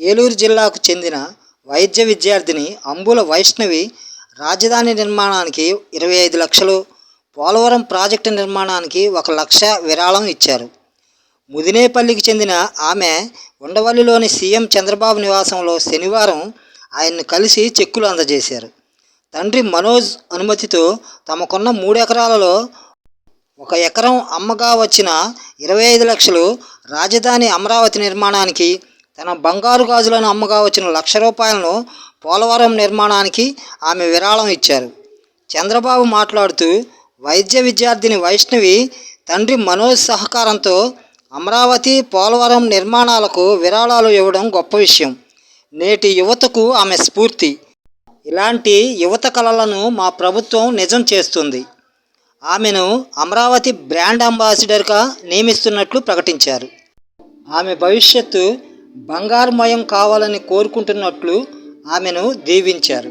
ఏలూరు జిల్లాకు చెందిన వైద్య విద్యార్థిని అంబుల వైష్ణవి రాజధాని నిర్మాణానికి ఇరవై ఐదు లక్షలు పోలవరం ప్రాజెక్టు నిర్మాణానికి ఒక లక్ష విరాళం ఇచ్చారు. ముదినేపల్లికి చెందిన ఆమె ఉండవల్లిలోని సీఎం చంద్రబాబు నివాసంలో శనివారం ఆయన్ను కలిసి చెక్కులు అందజేశారు. తండ్రి మనోజ్ అనుమతితో తమకున్న మూడు ఎకరాలలో ఒక ఎకరం అమ్మగా వచ్చిన ఇరవై ఐదు లక్షలు రాజధాని అమరావతి నిర్మాణానికి తన బంగారు గాజులను అమ్మగా వచ్చిన లక్ష రూపాయలను పోలవరం నిర్మాణానికి ఆమె విరాళం ఇచ్చారు. చంద్రబాబు మాట్లాడుతూ వైద్య విద్యార్థిని వైష్ణవి తండ్రి మనోజ్ సహకారంతో అమరావతి పోలవరం నిర్మాణాలకు విరాళాలు ఇవ్వడం గొప్ప విషయం. నేటి యువతకు ఆమె స్ఫూర్తి. ఇలాంటి యువత కళలను మా ప్రభుత్వం నిజం చేస్తుంది. ఆమెను అమరావతి బ్రాండ్ అంబాసిడర్గా నియమిస్తున్నట్లు ప్రకటించారు. ఆమె భవిష్యత్తు బంగారుమయం కావాలని కోరుకుంటున్నట్లు ఆమెను దీవించారు.